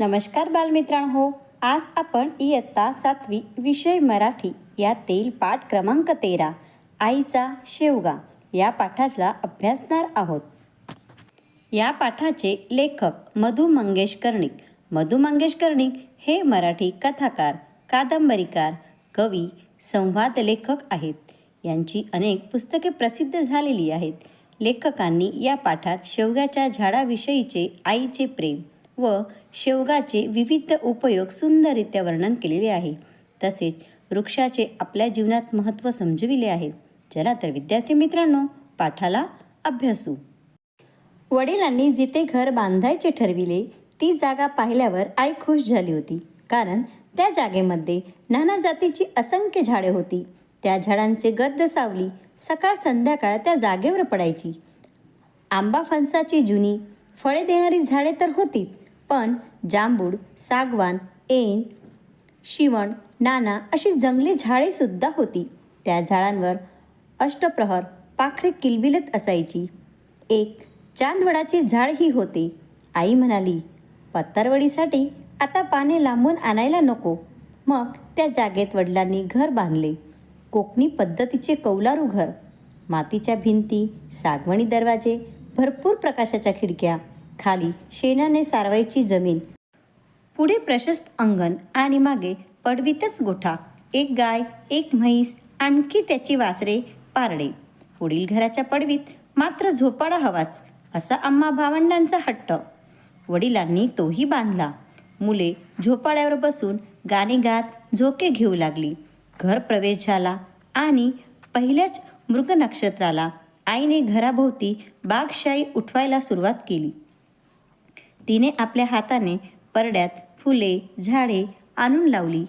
नमस्कार बालमित्रांनो आज आपण इयत्ता सातवी विषय मराठी यातील पाठ क्रमांक तेरा आईचा शेवगा या पाठाचा अभ्यासणार आहोत. या पाठाचे लेखक मधु मंगेश कर्णिक मधु मंगेश कर्णिक हे मराठी कथाकार कादंबरीकार कवी संवाद लेखक आहेत. यांची अनेक पुस्तके प्रसिद्ध झालेली आहेत. लेखकांनी या पाठात शेवग्याच्या झाडाविषयीचे आईचे प्रेम व शेवगाचे विविध उपयोग सुंदररित्या वर्णन केलेले आहे. तसेच वृक्षाचे आपल्या जीवनात महत्त्व समजविले आहे. चला तर विद्यार्थी मित्रांनो पाठाला अभ्यासू. वडिलांनी जिथे घर बांधायचे ठरविले ती जागा पाहिल्यावर आई खुश झाली होती. कारण त्या जागेमध्ये नाना जातीची असंख्य झाडे होती. त्या झाडांचे गर्द सावली सकाळ संध्याकाळ त्या जागेवर पडायची. आंबा फणसाची जुनी फळे देणारी झाडे तर होतीच पण जांभूळ सागवान ऐन शिवण नाना अशी जंगली झाडेसुद्धा होती. त्या झाडांवर अष्टप्रहर पाखरे किलबिलत असायची. एक चांदवडाचे झाडही होते. आई म्हणाली पत्तारवडीसाठी आता पाने लांबून आणायला नको. मग त्या जागेत वडिलांनी घर बांधले. कोकणी पद्धतीचे कौलारू घर. मातीच्या भिंती सागवणी दरवाजे भरपूर प्रकाशाच्या खिडक्या खाली शेणाने सारवायची जमीन. पुढे प्रशस्त अंगण आणि मागे पडवीतच गोठा एक गाय एक म्हैस आणखी त्याची वासरे पारडे. पुढील घराच्या पडवीत मात्र झोपाळा हवाच असा आम्हा भावंडांचा हट्ट. वडिलांनी तोही बांधला. मुले झोपाळ्यावर बसून गाणे गात झोके घेऊ लागली. घर प्रवेश झाला आणि पहिल्याच मृग नक्षत्राला आईने घराभोवती बागशाही उठवायला सुरुवात केली. तिने आपल्या हाताने परड्यात फुले झाडे आणून लावली.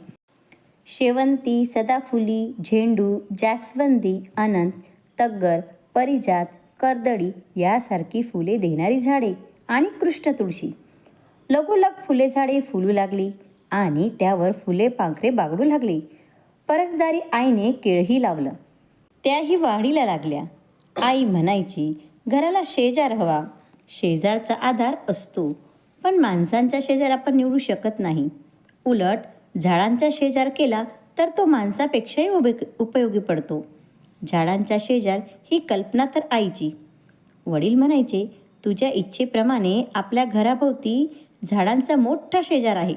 शेवंती सदाफुली झेंडू जास्वंदी अनंत तग्गर परिजात कर्दळी यासारखी फुले देणारी झाडे आणि कृष्ण तुळशी. लगोलग फुले झाडे फुलू लागली आणि त्यावर फुले पांखरे बागडू लागली. परसदारी आईने केळही लावलं. त्याही वाढीला लागल्या. आई म्हणायची घराला शेजार हवा. शेजारचा आधार असतो. पण माणसांचा शेजार आपण निवडू शकत नाही. उलट झाडांचा शेजार केला तर तो माणसापेक्षाही उभे उपयोगी पडतो. झाडांचा शेजार ही कल्पना तर आईची. वडील म्हणायचे तुझ्या इच्छेप्रमाणे आपल्या घराभोवती झाडांचा मोठा शेजार आहे.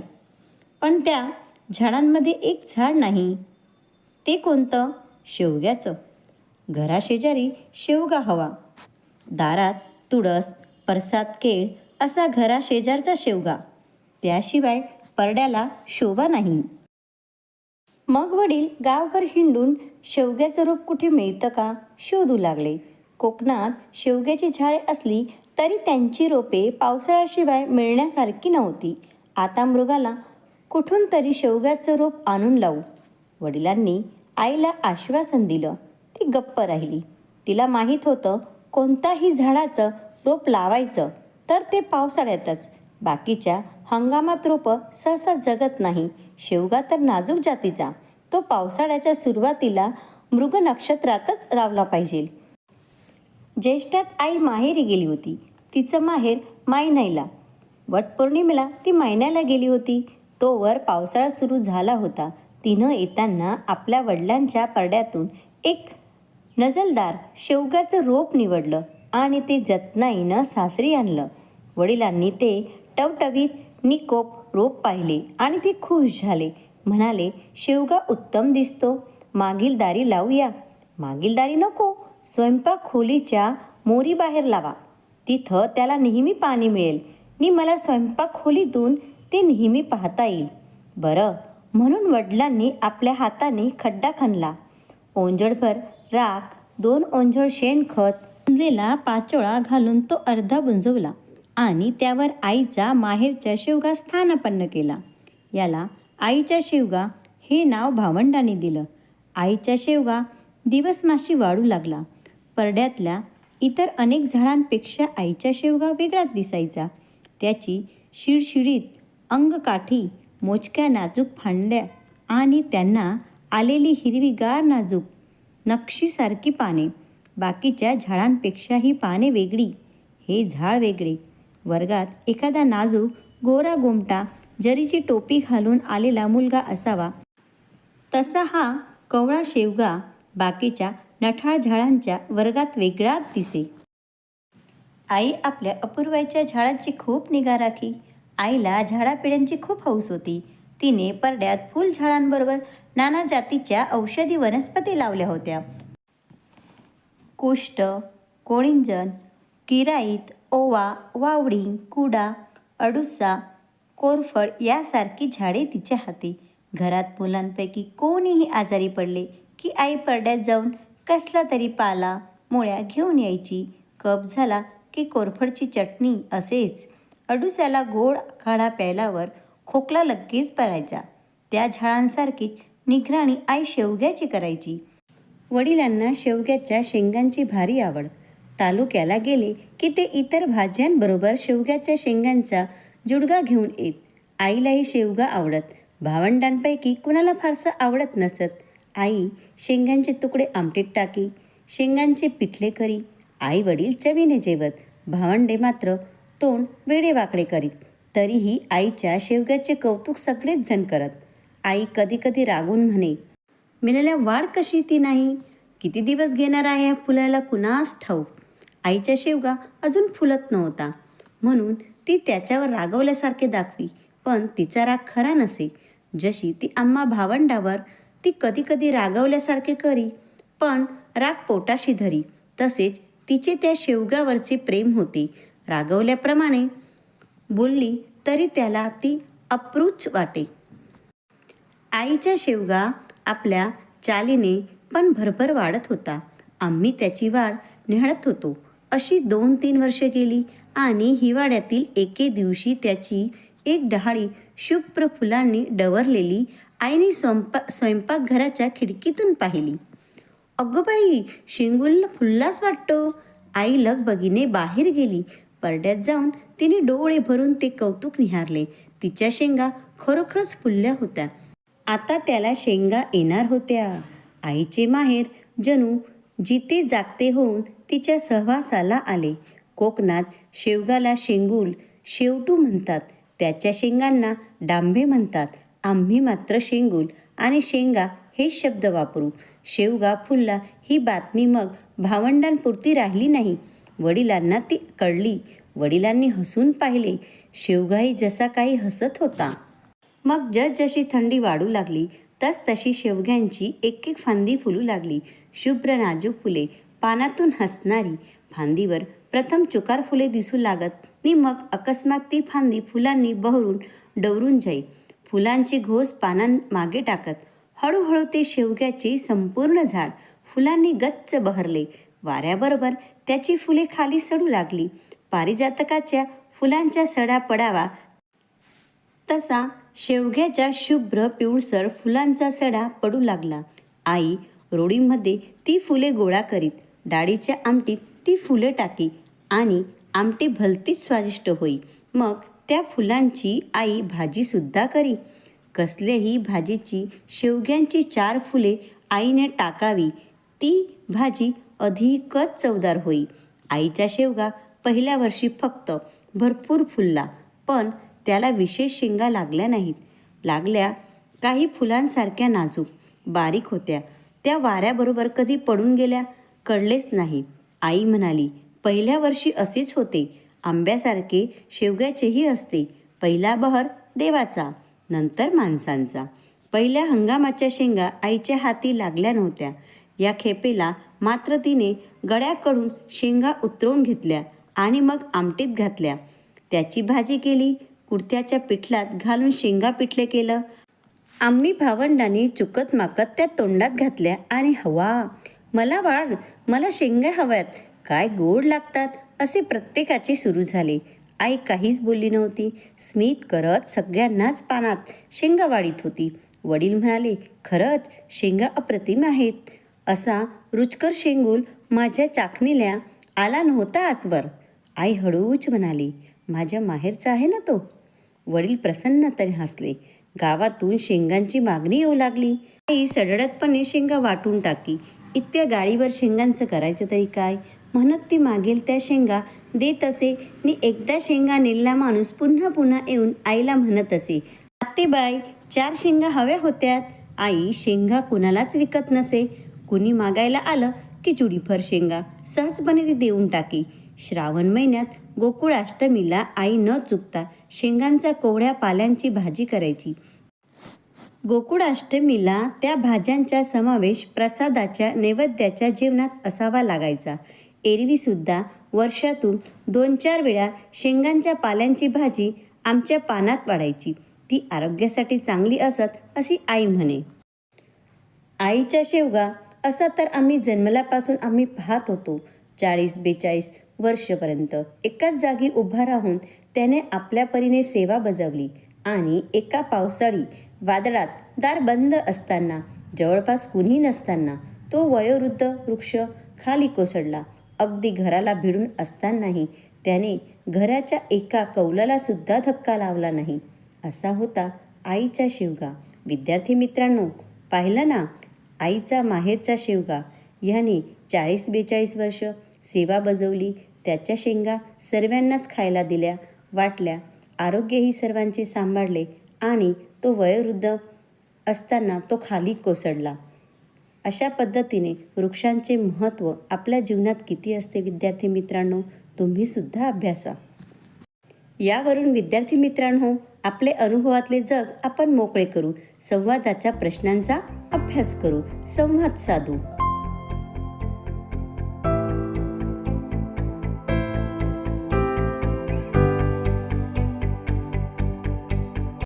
पण त्या झाडांमध्ये एक झाड नाही. ते कोणतं? शेवग्याचं. घराशेजारी शेवगा हवा. दारात तुळस परसात केळ असा घराशेजारचा शेवगा. त्याशिवाय परड्याला शोभा नाही. मग वडील गावभर हिंडून शेवग्याचं रोप कुठे मिळतं का? शोधू लागले. कोकणात शेवग्याची झाडे असली तरी त्यांची रोपे पावसाळ्याशिवाय मिळण्यासारखी नव्हती. आता मृगाला कुठून तरी शेवग्याचं रोप आणून लावू. वडिलांनी आईला आश्वासन दिलं. ती गप्प राहिली. तिला माहीत होतं कोणताही झाडाचं रोप लावायचं तर ते पावसाळ्यातच. बाकीच्या हंगामात रोपं सहसा जगत नाही. शेवगा तर नाजूक जातीचा. तो पावसाळ्याच्या सुरुवातीला मृग नक्षत्रातच लावला पाहिजे. ज्येष्ठात आई माहेरी गेली होती. तिचं माहेर मायनाईला. वटपौर्णिमेला ती मायनाला गेली होती. तोवर पावसाळा सुरू झाला होता. तिनं येताना आपल्या वडिलांच्या परड्यातून एक नजलदार शेवगाचं रोप निवडलं आणि ते जतनाईनं सासरी आणलं. वडिलांनी ते टवटवीत निकोप रोप पाहिले आणि ते खुश झाले. म्हणाले शेवगा उत्तम दिसतो. मागील दारी लावूया. मागील दारी नको. स्वयंपाक खोलीच्या मोरी बाहेर लावा. तिथं त्याला नेहमी पाणी मिळेल. नि मला स्वयंपाक खोलीतून ते नेहमी पाहता येईल. बरं. म्हणून वडिलांनी आपल्या हाताने खड्डा खणला. ओंजळभर राख दोन ओंझळ शेणखत बुंजलेला पाचोळा घालून तो अर्धा बुंजवला आणि त्यावर आईचा माहेरच्या शेवगा स्थानापन्न केला. याला आईच्या शेवगा हे नाव भावंडांनी दिलं. आईच्या शेवगा दिवसमाशी वाढू लागला. परड्यातल्या इतर अनेक झाडांपेक्षा आईच्या शेवगा वेगळाच दिसायचा. त्याची शिडशिडीत अंगकाठी मोजक्या नाजूक फांद्या आणि त्यांना आलेली हिरवीगार नाजूक नक्षीसारखी पाने. बाकीच्या झाडांपेक्षा ही पाने वेगळी. हे झाड वेगळे. वर्गात एखादा नाजूक गोरा गोमटा जरीची टोपी घालून आलेला मुलगा असावा. तसा हा कवळा शेवगा बाकीच्या नठाळ झाडांच्या वर्गात वेगळाच दिसे. आई आपल्या अपूर्वाच्या झाडांची खूप निगा राखी. आईला झाडापिढ्यांची खूप हौस होती. तिने परड्यात फुलझाडांबरोबर नाना जातीच्या औषधी वनस्पती लावल्या होत्या. कुष्ठ कोळिंजन किराईत ओवा वावडी कुडा अडुसा कोरफड यासारखी झाडे तिच्या हाती. घरात मुलांपैकी कोणीही आजारी पडले की आई परड्यात जाऊन कसला तरी पाला मुळ्या घेऊन यायची. कप झाला की कोरफडची चटणी असेच. अडुसाला गोड काढा प्यायल्यावर खोकला लगेच पळायचा. त्या झाडांसारखीच निघराणी आई शेवग्याची करायची. वडिलांना शेवग्याच्या शेंगांची भारी आवड. तालुक्याला गेले की ते इतर भाज्यांबरोबर शेवग्याच्या शेंगांचा जुडगा घेऊन येत. आईलाही शेवगा आवडत. भावंडांपैकी कुणाला फारसं आवडत नसत. आई शेंगांचे तुकडे आमटीत टाकी शेंगांचे पिठले करी. आई वडील चवीने जेवत. भावंडे मात्र तोंड वेडेवाकडे करीत. तरीही आईच्या शेवग्याचे कौतुक सगळेच जण करत. आई कधीकधी रागून म्हणे मिळाल्या वाढ कशी ती नाही? किती दिवस घेणार आहे या फुलाला कुणास ठाऊक? आईच्या शेवगा अजून फुलत नव्हता. म्हणून ती त्याच्यावर रागवल्यासारखे दाखवी पण तिचा राग खरा नसे. जशी ती आम्हा भावंडावर ती कधी कधी रागवल्यासारखे करी पण राग पोटाशी धरी. तसेच तिचे त्या शेवगावरचे प्रेम होते. रागवल्याप्रमाणे बोलली तरी त्याला ती अप्रूच वाटे. आईच्या शेवगा आपल्या चालीने पण भरभर वाढत होता. आम्ही त्याची वाढ निहाळत होतो. अशी दोन तीन वर्षे गेली आणि हिवाळ्यातील एके दिवशी त्याची एक डहाळी शुभ्र फुलांनी डवरलेली आईने स्वयंपा स्वयंपाकघराच्या खिडकीतून पाहिली. अगं बाई शेंगुलला फुल्लाच वाटतो. आई लगबगीने बाहेर गेली परड्यात जाऊन तिने डोळे भरून ते कौतुक निहारले. तिच्या शेंगा खरोखरच फुलल्या होत्या. आता त्याला शेंगा येणार होत्या. आईचे माहेर जणू जिते जागते होऊन तिच्या सहवासाला आले. कोकणात शेवगाला शेंगूल शेवटू म्हणतात. त्याच्या शेंगांना डांबे म्हणतात. आम्ही मात्र शेंगूल आणि शेंगा हे शब्द वापरू. शेवगा फुलला ही बातमी मग भावंडांपुरती राहिली नाही. वडिलांना ती कळली. वडिलांनी हसून पाहिले. शेवगाई जसा काही हसत होता. मग जस जशी थंडी वाढू लागली तस तशी शेवग्यांची एक एक फांदी फुलू लागली. शुभ्र नाजूक फुले पानातून हसणारी. फांदीवर प्रथम चुकार फुले दिसू लागत. नि मग अकस्मात ती फांदी फुलांनी बहरून डवरून जाई. फुलांची घोस पानां मागे टाकत. हळूहळू ते शेवग्याचे संपूर्ण झाड फुलांनी गच्च बहरले. वाऱ्याबरोबर त्याची फुले खाली सडू लागली. पारिजातकाच्या फुलांच्या सडा पडावा. तसा शेवग्याच्या शुभ्र पिवळसर फुलांचा सडा पडू लागला. आई रोडीमध्ये ती फुले गोळा करीत डाळीच्या आमटीत ती फुले टाकी आणि आमटी भलतीच स्वादिष्ट होई. मग त्या फुलांची आई भाजीसुद्धा करी. कसल्याही भाजीची शेवग्यांची चार फुले आईने टाकावी. ती भाजी अधिकच चवदार होई. आईच्या शेवगा पहिल्या वर्षी फक्त भरपूर फुलला पण त्याला विशेष शेंगा लागल्या नाहीत. लागल्या काही फुलांसारख्या नाजूक बारीक होत्या. त्या वाऱ्याबरोबर कधी पडून गेल्या कळलेच नाही. आई म्हणाली पहिल्या वर्षी असेच होते. आंब्यासारखे शेवग्याचेही असते. पहिला बहर देवाचा नंतर माणसांचा. पहिल्या हंगामाच्या शेंगा आईच्या हाती लागल्या नव्हत्या. या खेपेला मात्र तिने गड्याकडून शेंगा उतरवून घेतल्या आणि मग आमटीत घातल्या. त्याची भाजी केली कुडत्याच्या पिठलात घालून शेंगा पिठले केलं. आम्ही भावंडांनी चुकत माकत त्या तोंडात घातल्या आणि हवा मला वाढ मला शेंगा हव्यात काय गोड लागतात असे प्रत्येकाचे सुरू झाले. आई काहीच बोलली नव्हती. स्मित करत सगळ्यांनाच पानात शेंगा वाढीत होती. वडील म्हणाले खरंच शेंगा अप्रतिम आहेत. असा रुचकर शेंगूल माझ्या चाकणीला आला नव्हता आजवर. आई हळूच म्हणाली माझ्या माहेरचा आहे ना तो? वडील प्रसन्नतेने हसले. गावातून शेंगांची मागणी येऊ लागली. आई सडडतपणे शेंगा वाटून टाकी. इतक्या गाडीवर शेंगांचं करायचं तरी काय? म्हणत ती मागेल त्या शेंगा. देत असे. मी एकदा शेंगा नेलेला माणूस पुन्हा पुन्हा येऊन आईला म्हणत असे आतेबाई चार शेंगा हव्या होत्यात. आई शेंगा कुणालाच विकत नसे. कुणी मागायला आलं की जुडीभर शेंगा सहजपणे ती देऊन टाकी. श्रावण महिन्यात गोकुळाष्टमीला आई न चुकता शेंगांचा कोवड्या पाल्यांची भाजी करायची. गोकुळाष्टमीला त्या भाज्यांचा समावेश प्रसादाच्या नैवेद्याच्या जेवणात असावा लागायचा. एरवीसुद्धा वर्षातून दोन चार वेळा शेंगांच्या पाल्यांची भाजी आमच्या पानात वाढायची. ती आरोग्यासाठी चांगली असत अशी आई म्हणे. आईच्या शेवगा असा तर आम्ही जन्मल्यापासून आम्ही पाहत होतो चाळीस बेचाळीस वर्षपर्यंत. एकाच जागी उभा राहून त्याने आपल्या परीने सेवा बजावली आणि एका पावसाळी वादळात दार बंद असताना जवळपास कुणी नसताना तो वयोवृद्ध वृक्ष खाली कोसळला. अगदी घराला भिडून असतानाही त्याने घराच्या एका कौलाला सुद्धा धक्का लावला नाही. असा होता आईचा शिवगा. विद्यार्थी मित्रांनो पाहिलं ना? आईचा माहेरचा शेवगा. ह्याने चाळीस बेचाळीस वर्ष सेवा बजवली. त्याच्या शेंगा सर्वांनाच खायला दिल्या वाटल्या. आरोग्यही सर्वांचे सांभाळले आणि तो वयोवृद्ध असताना तो खाली कोसळला. अशा पद्धतीने वृक्षांचे महत्त्व आपल्या जीवनात किती असते विद्यार्थी मित्रांनो तुम्हीसुद्धा अभ्यासा. यावरून विद्यार्थी मित्रांनो आपले अनुभवातले जग आपण मोकळे करू संवादाच्या प्रश्नांचा अभ्यास करू संवाद साधू.